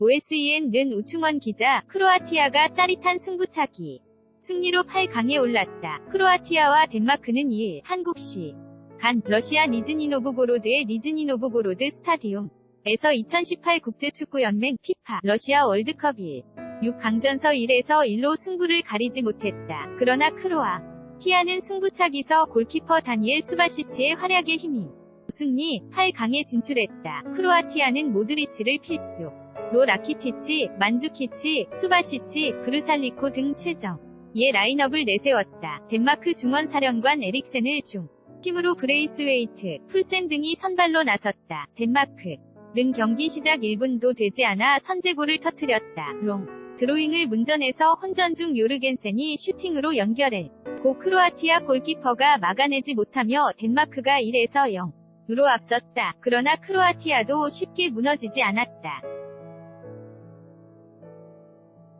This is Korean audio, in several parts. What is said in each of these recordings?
OSEN는 우충원 기자, 크로아티아가 짜릿한 승부차기. 승리로 8강에 올랐다. 크로아티아와 덴마크는 2일, 한국시. 간, 러시아 니즈니 노브고로드의 니즈니 노브고로드 스타디움에서 2018 국제축구연맹 피파 러시아 월드컵 1. 6강전서 1에서 1로 승부를 가리지 못했다. 그러나 크로아. 티아는 승부차기서 골키퍼 다니엘 수바시치의 활약에 힘입. 승리, 8강에 진출했다. 크로아티아는 모드리치를 필두. 로 라키티치, 만주키치, 수바시치, 브르살리코 등 최정. 예 라인업을 내세웠다. 덴마크 중원사령관 에릭센을 중. 팀으로 브레이스웨이트, 풀센 등이 선발로 나섰다. 덴마크. 는 경기 시작 1분도 되지 않아 선제골을 터뜨렸다. 롱. 드로잉을 문전에서 혼전 중 요르겐센이 슈팅으로 연결해. 고 크로아티아 골키퍼가 막아내지 못하며 덴마크가 1에서 0. 으로 앞섰다. 그러나 크로아티아도 쉽게 무너지지 않았다.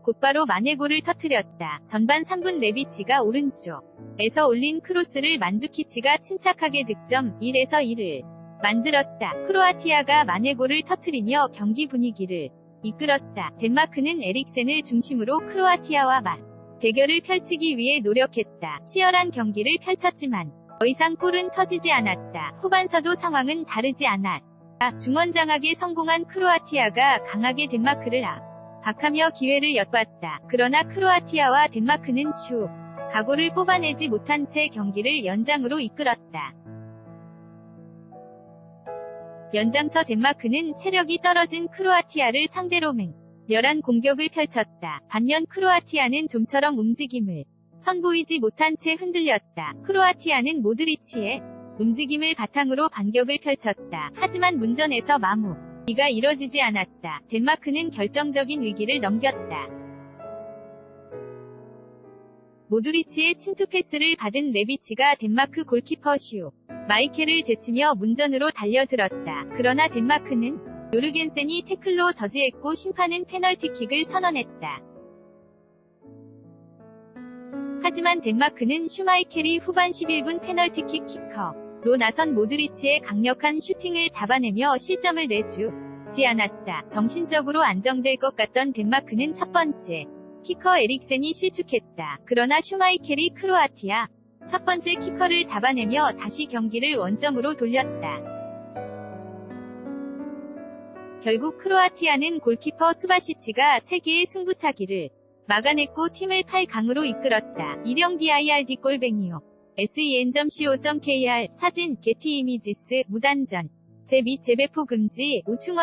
곧바로 마네골을 터뜨렸다. 전반 3분 레비치가 오른쪽에서 올린 크로스를 만주키치가 침착하게 득점 1에서 1을 만들었다. 크로아티아가 마네골을 터뜨리며 경기 분위기를 이끌었다. 덴마크는 에릭센을 중심으로 크로아티아와 맞 대결을 펼치기 위해 노력했다. 치열한 경기를 펼쳤지만 더 이상 골은 터지지 않았다. 후반서도 상황은 다르지 않았다. 중원장악에 성공한 크로아티아가 강하게 덴마크를 압. 박하며 기회를 엿봤다. 그러나 크로아티아와 덴마크는 추 각오를 뽑아내지 못한 채 경기를 연장으로 이끌었다. 연장서 덴마크는 체력이 떨어진 크로아티아를 상대로 맹렬한 공격을 펼쳤다. 반면 크로아티아는 좀처럼 움직임을 선보이지 못한 채 흔들렸다. 크로아티아는 모드리치의 움직임을 바탕으로 반격을 펼쳤다. 하지만 문전에서 마무 이가 이뤄지지 않았다. 덴마크는 결정적인 위기를 넘겼다. 모두리치의 침투 패스를 받은 레비치가 덴마크 골키퍼 슈 마이켈을 제치며 문전으로 달려들었다. 그러나 덴마크는 요르겐센이 태클로 저지했고 심판은 페널티킥을 선언했다. 하지만 덴마크는 슈마이켈이 후반 11분 페널티킥 키커 로 나선 모드리치의 강력한 슈팅을 잡아내며 실점을 내주지 않았다. 정신적으로 안정될 것 같던 덴마크는 첫 번째 키커 에릭센이 실축했다. 그러나 슈마이켈이 크로아티아 첫 번째 키커를 잡아내며 다시 경기를 원점으로 돌렸다. 결국 크로아티아는 골키퍼 수바시치가 세계의 승부차기를 막아냈고 팀을 8강으로 이끌었다. 이령 BIRD 골뱅이요. sen.co.kr 사진 게티 이미지스 무단전. 제및 재배포 금지 우충원